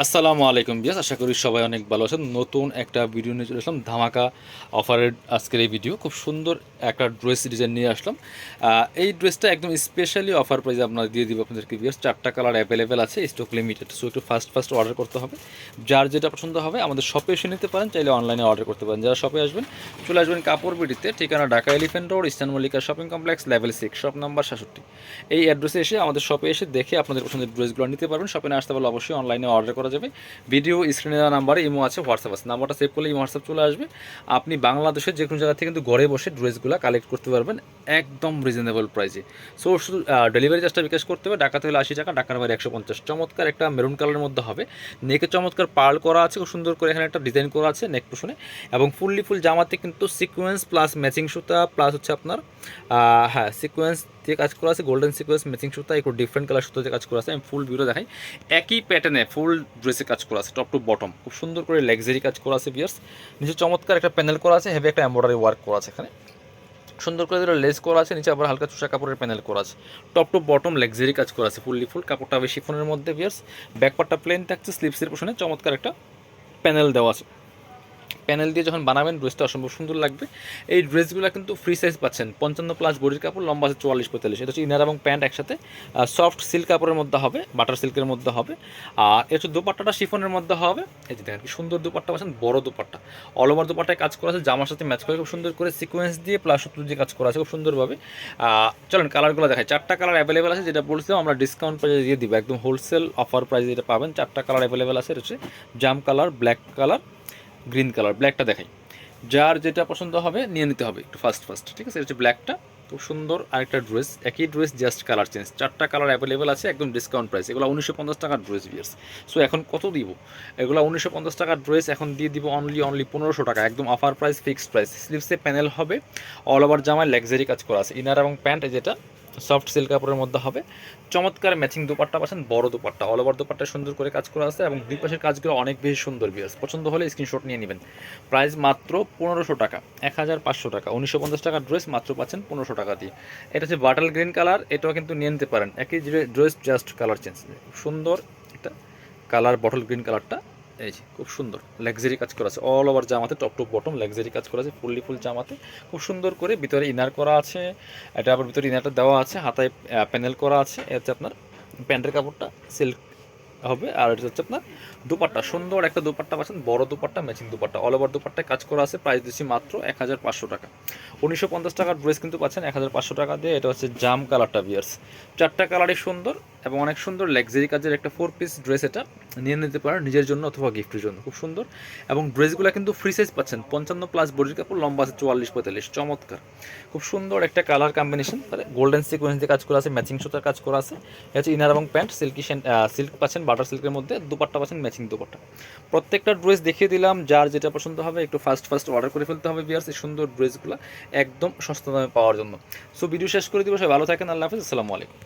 আসসালামু আলাইকুম বিয়াস আশা করি সবাই অনেক ভালো আছেন। নতুন একটা ভিডিও নিয়ে চলে আসলাম। ধামাকা অফারের আজকের এই ভিডিও খুব সুন্দর একটা ড্রেস ডিজাইন নিয়ে আসলাম। এই ড্রেসটা একদম স্পেশালি অফার প্রাইসে আপনার দিয়ে দিব আপনাদেরকে বিয়াস চারটা কালার অ্যাভেলেবেল আছে স্টক লিমিটেড সো একটু ফার্স্ট ফার্স্ট অর্ডার করতে হবে। যার যেটা পছন্দ হবে, আমাদের শপে এসে নিতে পারেন, চাইলে অনলাইনে অর্ডার করতে পারেন। যারা শপে আসবেন, চলে আসবেন কাপড় বিডিতে, ঠিকানা Dhaka elephant road eastern Mallika shopping complex level six shop number সাতষট্টি এই অ্যাড্রেসে এসে আমাদের শপে এসে দেখে আপনাদের পছন্দের ড্রেসগুলো নিতে পারবেন। শপে না আসতে পারলে অবশ্যই অনলাইনে অর্ডার করা যাবে। ভিডিও স্ক্রিনে দেওয়া নাম্বারে ইমো আছে হোয়াটসঅ্যাপ আছে। নাম্বারটা সেভ করলে ইমো হোয়াটসঅ্যাপ চলে আসবে। আপনি বাংলাদেশের যে কোনো জায়গা থেকে কিন্তু ঘরে বসে ড্রেসগুলো কালেক্ট করতে পারবেন একদম রিজনেবল প্রাইসে সো শুধু ডেলিভারি চার্জটা বিকাশ করতে হবে। ঢাকাতে হলে আশি টাকা, ঢাকার বাইরে একশো পঞ্চাশ। চমৎকার একটা মেরুন কালারের মধ্যে হবে। নেকে চমৎকার পার্ল করা আছে, খুব সুন্দর করে এখানে একটা ডিজাইন করা আছে নেক পোষণে এবং ফুললি ফুল জামাতে কিন্তু সিকোয়েন্স প্লাস ম্যাচিং সুতা প্লাস হচ্ছে আপনার হ্যাঁ সিকোয়েন্স দিয়ে কাজ করা আছে গোল্ডেন সিকোয়েন্স ম্যাচিং সুতা একটু ডিফারেন্ট কালার সুতো কাজ করা আছে, আমি ফুল ভিডিও দেখাই। একই প্যাটার্নে ফুল ড্রেসে কাজ করা আছে টপ টু বটম খুব সুন্দর করে লেক্সারি কাজ করা আছে বিয়ার্স নিচে চমৎকার একটা প্যানেল করা আছে হেভি একটা এম্ব্রয়ডারি ওয়ার্ক করা আছে এখানে। সুন্দর করে দিলে লেস করা আছে, নিচে আবার হালকা চুষা কাপড়ের প্যানেল করা আছে। টপ টু বটম লেক্সারি কাজ করা আছে ফুললি ফুল কাপড়টা বেশি ফোনের মধ্যে বিয়ার্স ব্যাকপারটা প্লেন থাকছে স্লিপসের পোষণে চমৎকার একটা প্যানেল দেওয়া আছে। প্যানেল দিয়ে যখন বানাবেন ড্রেসটা অসম্ভব সুন্দর লাগবে। এই ড্রেসগুলো কিন্তু ফ্রি সাইজ পাচ্ছেন। পঞ্চান্ন প্লাস বডির কাপড়, লম্বা আছে চুয়াল্লিশ, পঁয়তাল্লিশ। এটা হচ্ছে ইনার এবং প্যান্ট একসাথে। সফট সিল্ক কাপড়ের মধ্যে হবে বাটার সিল্কের মধ্যে হবে। আর এটা হচ্ছে দুপাট্টাটা শিফনের মধ্যে হবে। এই যে দেখেন সুন্দর দুপাট্টা পাচ্ছেন, বড় দুপাট্টা। অল ওভার দুপাট্টায় কাজ করা আছে, জামার সাথে ম্যাচ করে খুব সুন্দর করে সিকোয়েন্স দিয়ে প্লাস দিয়ে কাজ করা আছে খুব সুন্দরভাবে। চলেন কালারগুলো দেখায় চারটা কালার অ্যাভেলেবেল আছে, যেটা বলছিলাম, আমরা ডিসকাউন্ট প্রাইসে দিয়ে দিব। একদম হোলসেল অফার প্রাইসে যেটা পাবেন, চারটা কালার অ্যাভেলেবেল আছে। এটা হচ্ছে জাম colour black colour green colour ব্ল্যাকটা দেখাই। যার যেটা পছন্দ হবে নিয়ে নিতে হবে একটু ফার্স্ট ফার্স্ট ঠিক আছে? এটা হচ্ছে ব্ল্যাকটা খুব সুন্দর আরেকটা ড্রেস একই ড্রেস জাস্ট কালার চেঞ্জ চারটা কালার অ্যাভেলেবেল আছে, একদম ডিসকাউন্ট প্রাইস এগুলো উনিশশো পঞ্চাশ টাকার ড্রেস বিয়ার্স সো এখন কত দিব? এগুলো উনিশশো পঞ্চাশ টাকার ড্রেস এখন দিয়ে দিব অনলি অনলি পনেরোশো টাকা। একদম অফার প্রাইস ফিক্সড প্রাইস স্লিভসে প্যানেল হবে। অল ওভার জামায় লাক্সারি কাজ করা আছে। ইনার এবং প্যান্ট যেটা সফট সিল্ক কাপড়ের মধ্যে হবে। চমৎকার ম্যাচিং দুপাট্টা পাচ্ছেন, বড় দুপাট্টা। অল ওভার দুপাট্টা সুন্দর করে কাজ করা আছে এবং দুই পাশের কাজগুলো অনেক বেশি সুন্দর বিয়ার্স পছন্দ হলে স্ক্রিনশট নিয়ে নেবেন। প্রাইস মাত্র পনেরোশো টাকা এক হাজার পাঁচশো টাকা। উনিশশো পঞ্চাশ টাকার ড্রেস মাত্র পাচ্ছেন পনেরোশো টাকা দিয়ে। এটা হচ্ছে বাটাল গ্রিন কালার এটাও কিন্তু নিয়ে নিতে পারেন। একই ড্রেস জাস্ট কালার চেঞ্জ সুন্দর একটা কালার বটল গ্রিন কালারটা এই যে, খুব সুন্দর লাক্সারি কাজ করা আছে। অল ওভার জামাতে টপ টু বটম লাক্সারি কাজ করা আছে ফুললি ফুল জামাতে। খুব সুন্দর করে ভিতরে ইনার করা আছে, এটা আবার ভিতরে ইনারটা দেওয়া আছে, হাতায় প্যানেল করা আছে হচ্ছে আপনার প্যান্টের কাপড়টা সিল্ক হবে, আর এটা হচ্ছে আপনার দুপাট্টা। সুন্দর একটা দুপাট্টা পাচ্ছেন, বড় dupatta matching dupatta. All over দুপাট্টায় কাজ করা আছে প্রাইস দিচ্ছি মাত্র এক হাজার পাঁচশো টাকা। উনিশশো পঞ্চাশ টাকার ড্রেস কিন্তু পাচ্ছেন এক হাজার পাঁচশো টাকা দিয়ে, এটা হচ্ছে জাম কালারটা বিয়ার্স চারটা কালারই সুন্দর এবং অনেক সুন্দর লাক্সারি কাজের একটা ফোর পিস ড্রেস এটা নিয়ে নিতে পারেন নিজের জন্য অথবা গিফটের জন্য, খুব সুন্দর। এবং ড্রেসগুলো কিন্তু ফ্রি সাইজ পাচ্ছেন, পঞ্চান্ন প্লাস বডির কাপড়, লম্বা আছে চুয়াল্লিশ, পঁয়তাল্লিশ, চমৎকার। খুব সুন্দর একটা কালার কম্বিনেশন তাহলে গোল্ডেন সিকোয়েন্স দিয়ে কাজ করা আছে ম্যাচিং সুতার কাজ করা আছে। হচ্ছে ইনার এবং প্যান্ট সিল্কি সিল্ক পাচ্ছেন বাটার সিল্কের মধ্যে, দুপাট্টা পাচ্ছেন ম্যাচিং দুপাট্টা। প্রত্যেকটা ড্রেস দেখিয়ে দিলাম, যার যেটা পছন্দ হবে, একটু ফার্স্ট ফার্স্ট অর্ডার করে ফেলতে হবে বিয়ার্স এই সুন্দর ড্রেসগুলো একদম সস্তা দামে পাওয়ার জন্য। সো ভিডিও শেষ করে দিব, সবাই ভালো থাকেন, আল্লাহ হাফিজ, আসসালামু আলাইকুম।